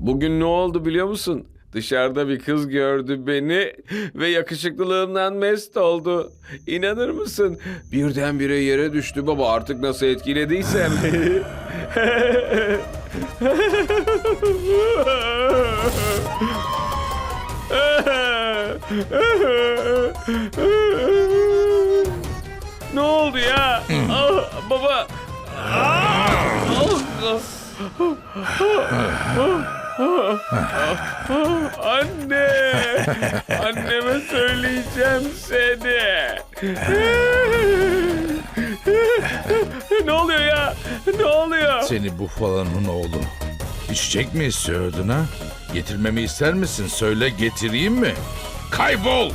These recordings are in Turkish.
Bugün ne oldu biliyor musun? Dışarıda bir kız gördü beni ve yakışıklılığımdan mest oldu. İnanır mısın? Birdenbire yere düştü baba artık nasıl etkilediysem. ne oldu ya? Ah, baba. Ah, ah. Anne! Anneme söyleyeceğim seni. ne oluyor ya? Ne oluyor? Seni Buffalo'nun oğlu. İçecek mi istiyordun ha? Getirmemi ister misin? Söyle getireyim mi? Kaybol!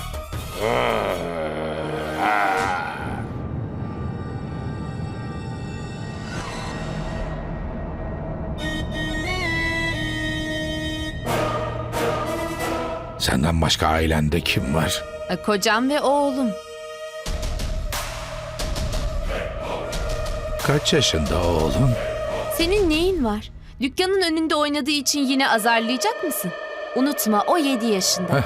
Senden başka ailende kim var? E, Kocam ve oğlum. Kaç yaşında oğlum? Senin neyin var? Dükkanın önünde oynadığı için yine azarlayacak mısın? Unutma o 7 yaşında.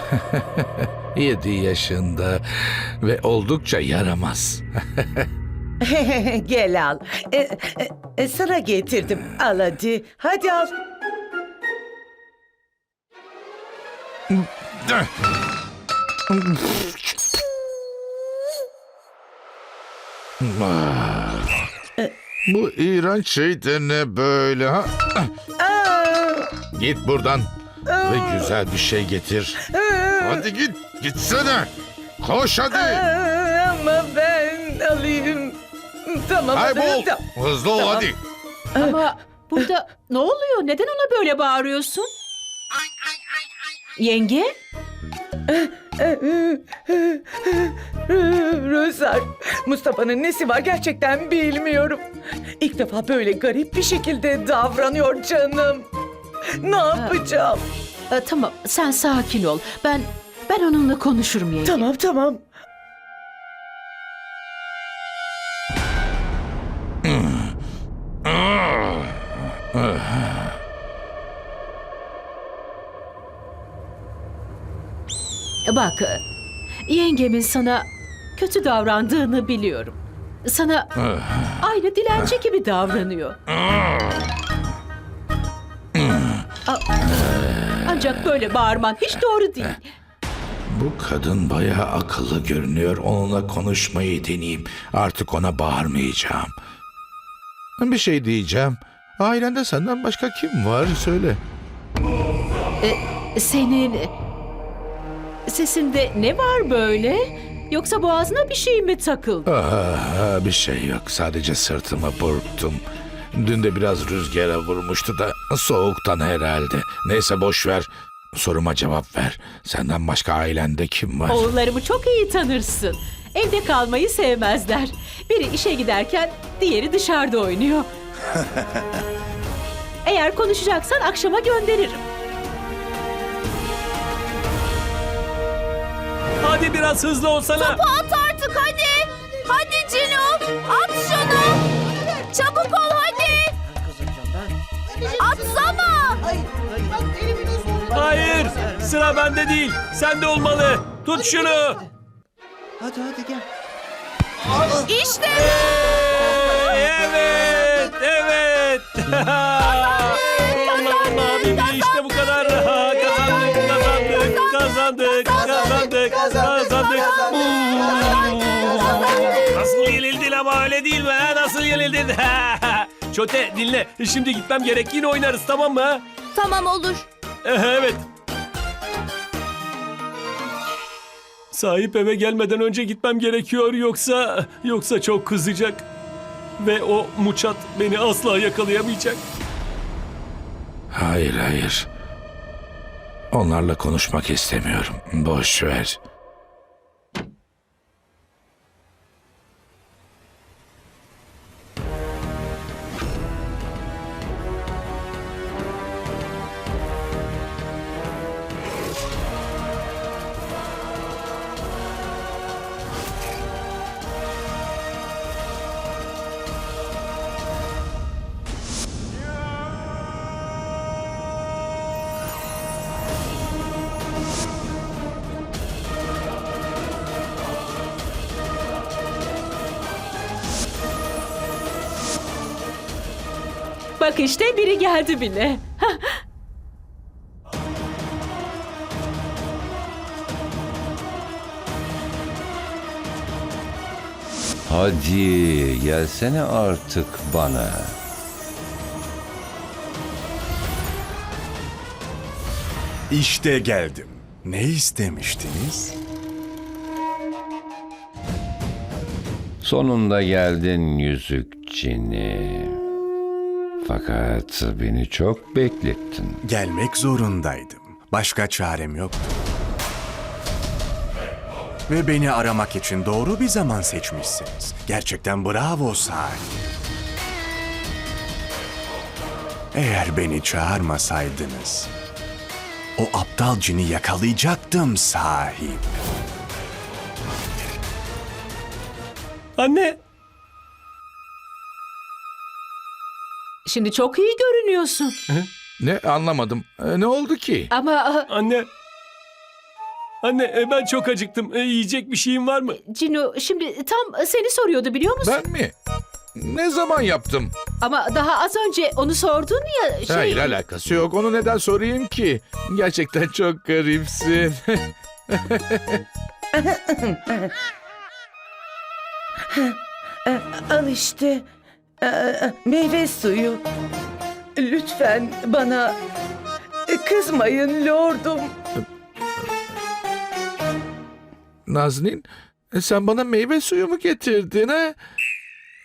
7 yaşında ve oldukça yaramaz. Gel al. E, e, e, sana getirdim. Al hadi. Hadi al. Bu iğrenç şey de ne böyle ha? Git buradan ve güzel bir şey getir. Hadi git, gitsene. Koş hadi. ama ben alayım. Tamam. Kaybol. tamam. Hızlı ol hadi. Ama burada ne oluyor? Neden ona böyle bağırıyorsun? Yenge? Rözer, Mustafa'nın nesi var gerçekten bilmiyorum. İlk defa böyle garip bir şekilde davranıyor canım. Ne yapacağım? Ee, tamam sen sakin ol. Ben ben onunla konuşurum yenge. Tamam tamam. Bak e, yengemin sana kötü davrandığını biliyorum. Sana aynı dilenci gibi davranıyor. A- Ancak böyle bağırman hiç doğru değil. Bu kadın bayağı akıllı görünüyor. Onunla konuşmayı deneyeyim. Artık ona bağırmayacağım. Bir şey diyeceğim. Ailende senden başka kim var? Söyle. Senin sesinde ne var böyle? Yoksa boğazına bir şey mi takıldı? Ah, bir şey yok. Sadece sırtımı burktum. Dün de biraz rüzgara vurmuştu da soğuktan herhalde. Neyse boş ver. Soruma cevap ver. Senden başka ailende kim var? Oğullarımı çok iyi tanırsın. Evde kalmayı sevmezler. Biri işe giderken diğeri dışarıda oynuyor. Eğer konuşacaksan akşama gönderirim. Hadi biraz hızlı olsana. At artık hadi. Hadi Cino. At şunu. Çabuk ol hadi. Atsana. Hayır. Sıra bende değil. Sende olmalı. Tut şunu. Hadi hadi gel. İşte Evet. Evet. öyle değil mi? ha? Nasıl yenildin? Çote dinle. Şimdi gitmem gerek. Yine oynarız tamam mı? Tamam olur. Evet. Sahip eve gelmeden önce gitmem gerekiyor yoksa yoksa çok kızacak. Ve o muçat beni asla yakalayamayacak. Hayır hayır. Onlarla konuşmak istemiyorum. Boş ver. Bak işte biri geldi bile. Hadi gelsene artık bana. İşte geldim. Ne istemiştiniz? Sonunda geldin yüzük cini. Fakat beni çok beklettin. Gelmek zorundaydım. Başka çarem yoktu. Ve beni aramak için doğru bir zaman seçmişsiniz. Gerçekten bravo sahi. Eğer beni çağırmasaydınız, o aptal cini yakalayacaktım sahip. Anne, Şimdi çok iyi görünüyorsun. Ne anlamadım. E, ne oldu ki? Ama ah, anne. Anne e, ben çok acıktım. E, Yiyecek bir şeyin var mı? Cino şimdi tam seni soruyordu biliyor musun? Ben mi? Ne zaman yaptım? Ama daha az önce onu sordun ya şey... Hayır alakası yok. Onu neden sorayım ki? Gerçekten çok garipsin. Al işte Ee, meyve suyu. Lütfen bana kızmayın lordum. Naznin, e, sen bana meyve suyu mu getirdin ha?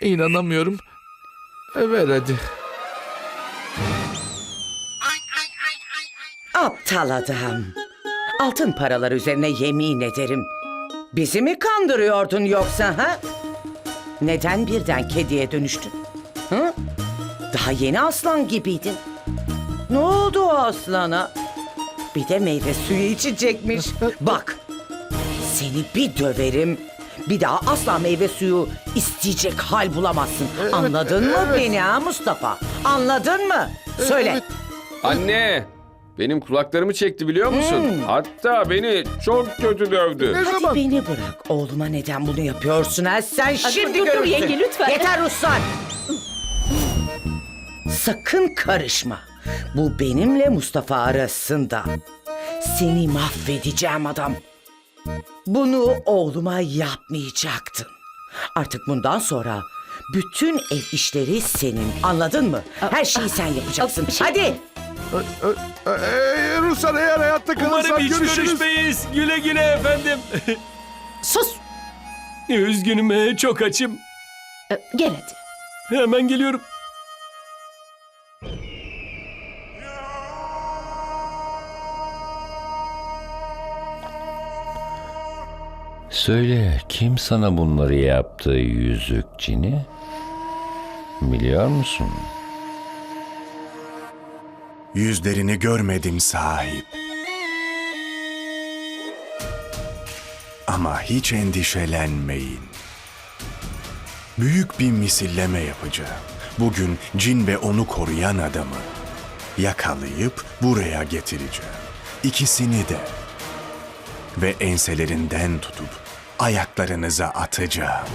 İnanamıyorum. Ver hadi. Aptal adam. Altın paralar üzerine yemin ederim. Bizi mi kandırıyordun yoksa ha? Neden birden kediye dönüştün? Hı? Daha yeni aslan gibiydin. Ne oldu o aslana? Bir de meyve suyu içecekmiş. Bak, seni bir döverim. Bir daha asla meyve suyu isteyecek hal bulamazsın. Anladın mı beni ha Mustafa? Anladın mı? Söyle. Anne, benim kulaklarımı çekti biliyor musun? Hatta beni çok kötü dövdü. Ne Hadi zaman? beni bırak. Oğluma neden bunu yapıyorsun ha? Sen şimdi dur, dur görürsün. yenge, lütfen. Yeter Ruslan. Sakın karışma. Bu benimle Mustafa arasında. Seni mahvedeceğim adam. Bunu oğluma yapmayacaktın. Artık bundan sonra bütün ev işleri senin. Anladın mı? Her şeyi sen yapacaksın. şey- Hadi. E, e, Ruslar eğer hayatta Umarım kalırsan hiç görüşürüz. görüşmeyiz. Güle güle efendim. Sus. Üzgünüm e, çok açım. Ee, Gel hadi. Hemen geliyorum. Söyle kim sana bunları yaptı yüzük cini? Biliyor musun? Yüzlerini görmedim sahip. Ama hiç endişelenmeyin. Büyük bir misilleme yapacağım. Bugün cin ve onu koruyan adamı yakalayıp buraya getireceğim. İkisini de. Ve enselerinden tutup ayaklarınıza atacağım.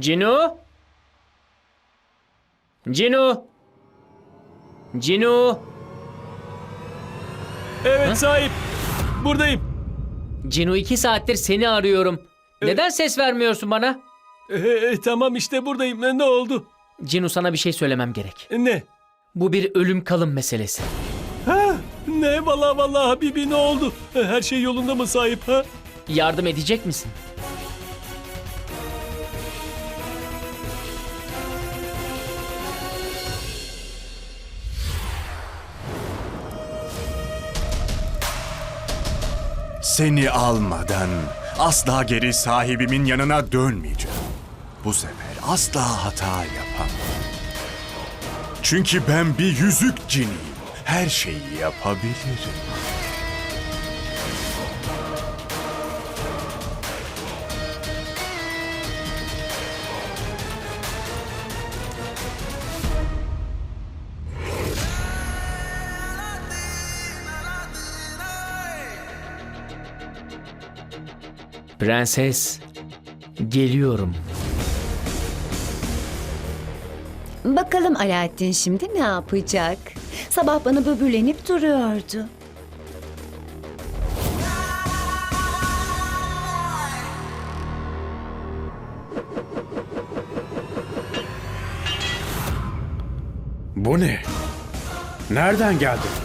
Cinu? Cinu? Cinu? Evet sahip. Buradayım. Cinu iki saattir seni arıyorum. Neden ses vermiyorsun bana? E, e, tamam işte buradayım. Ne oldu? Cinu sana bir şey söylemem gerek. E, Ne? Bu bir ölüm kalım meselesi. Ha? Ne valla valla Habibi ne oldu? E, Her şey yolunda mı sahip ha? Yardım edecek misin? Seni almadan asla geri sahibimin yanına dönmeyeceğim. Bu sefer asla hata yapamam. Çünkü ben bir yüzük ciniyim. Her şeyi yapabilirim. Prenses, Geliyorum. Bakalım Alaaddin şimdi ne yapacak? Sabah bana böbürlenip duruyordu. Bu ne? Nereden geldi?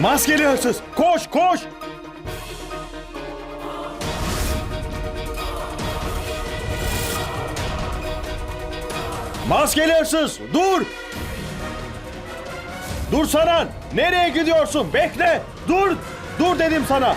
Maskeli hırsız! Koş koş! Maskeli hırsız! Dur! Dur sana! Nereye gidiyorsun? Bekle! Dur! Dur dedim sana!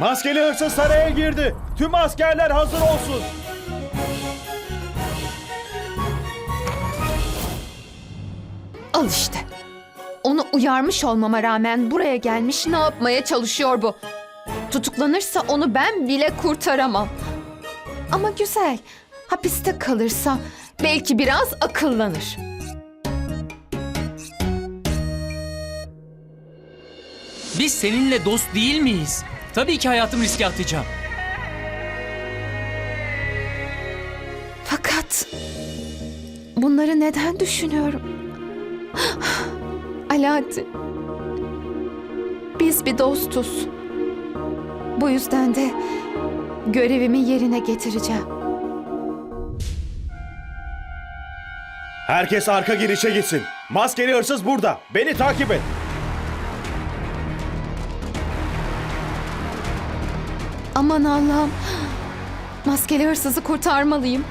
Maskeli hırsız saraya girdi. Tüm askerler hazır olsun. Al işte. Onu uyarmış olmama rağmen buraya gelmiş ne yapmaya çalışıyor bu? Tutuklanırsa onu ben bile kurtaramam. Ama güzel. Hapiste kalırsa belki biraz akıllanır. Biz seninle dost değil miyiz? Tabii ki hayatımı riske atacağım. Fakat bunları neden düşünüyorum? Alaaddin. Biz bir dostuz. Bu yüzden de görevimi yerine getireceğim. Herkes arka girişe gitsin. Maskeli hırsız burada. Beni takip et. Aman Allah'ım. Maskeli hırsızı kurtarmalıyım.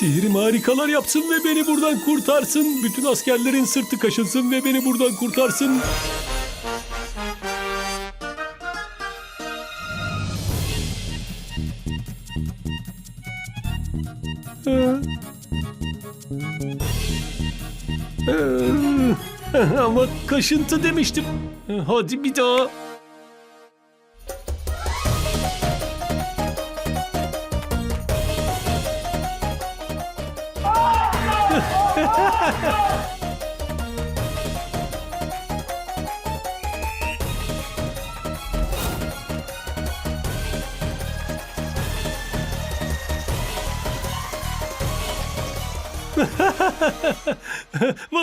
Sihirim harikalar yapsın ve beni buradan kurtarsın. Bütün askerlerin sırtı kaşınsın ve beni buradan kurtarsın. Ama kaşıntı demiştim. Hadi bir daha.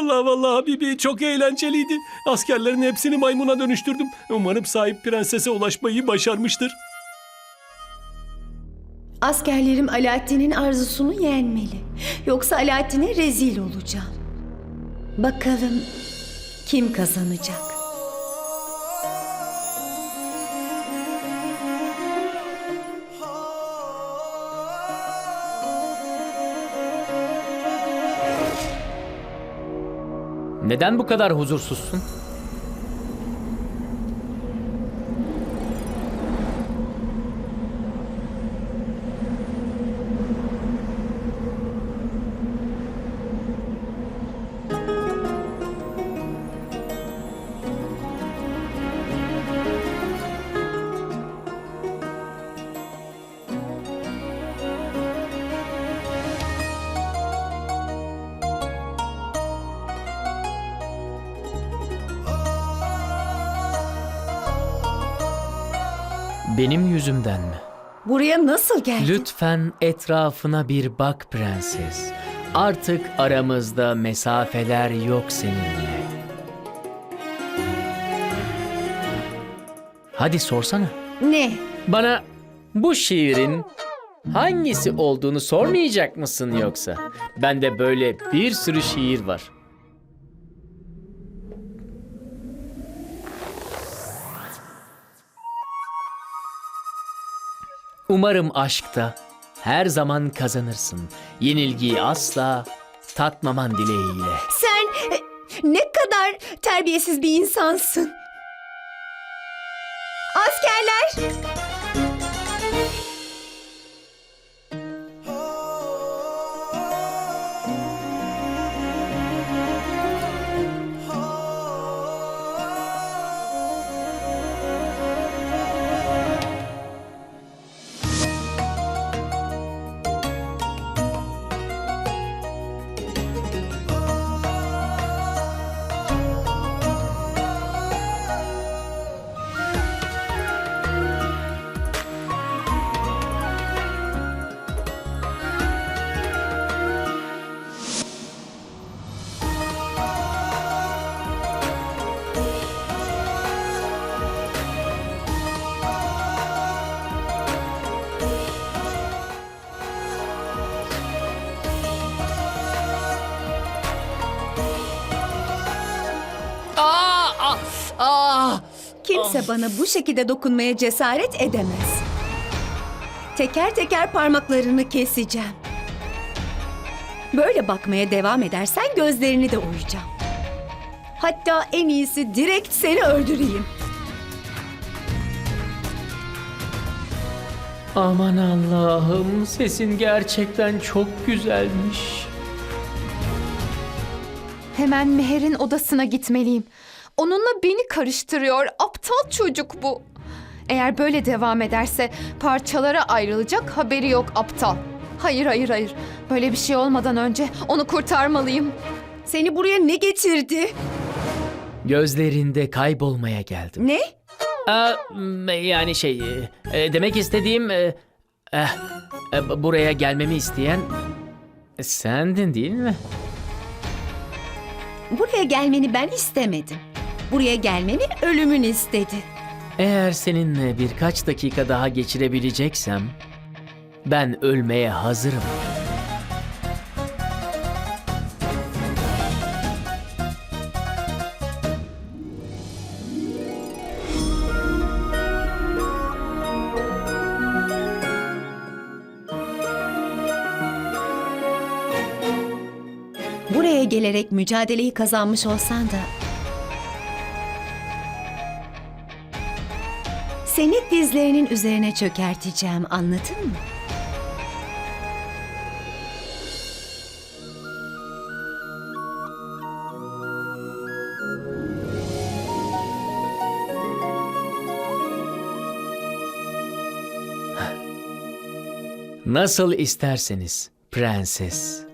Vallahi vallahi Habibi çok eğlenceliydi. Askerlerin hepsini maymuna dönüştürdüm. Umarım sahip prensese ulaşmayı başarmıştır. Askerlerim Alaaddin'in arzusunu yenmeli. Yoksa Alaaddin'e rezil olacağım. Bakalım kim kazanacak? Neden bu kadar huzursuzsun? Benim yüzümden mi? Buraya nasıl geldin? Lütfen etrafına bir bak prenses. Artık aramızda mesafeler yok seninle. Hadi sorsana. Ne? Bana bu şiirin hangisi olduğunu sormayacak mısın yoksa? Bende böyle bir sürü şiir var. Umarım aşkta her zaman kazanırsın. Yenilgiyi asla tatmaman dileğiyle. Sen e, ne kadar terbiyesiz bir insansın. Kimse bana bu şekilde dokunmaya cesaret edemez. Teker teker parmaklarını keseceğim. Böyle bakmaya devam edersen gözlerini de oyacağım. Hatta en iyisi direkt seni öldüreyim. Aman Allah'ım sesin gerçekten çok güzelmiş. Hemen Meher'in odasına gitmeliyim. Onunla beni karıştırıyor. Aptal çocuk bu. Eğer böyle devam ederse parçalara ayrılacak haberi yok aptal. Hayır hayır hayır. Böyle bir şey olmadan önce onu kurtarmalıyım. Seni buraya ne getirdi? Gözlerinde kaybolmaya geldim. Ne? Aa, yani şey e, e, demek istediğim e, e, buraya gelmemi isteyen sendin değil mi? Buraya gelmeni ben istemedim. Buraya gelmeni ölümün istedi. Eğer seninle birkaç dakika daha geçirebileceksem ben ölmeye hazırım. Buraya gelerek mücadeleyi kazanmış olsan da... Seni dizlerinin üzerine çökerteceğim anladın mı? Nasıl isterseniz prenses.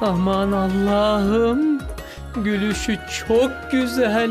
Aman Allah'ım. Gülüşü çok güzel.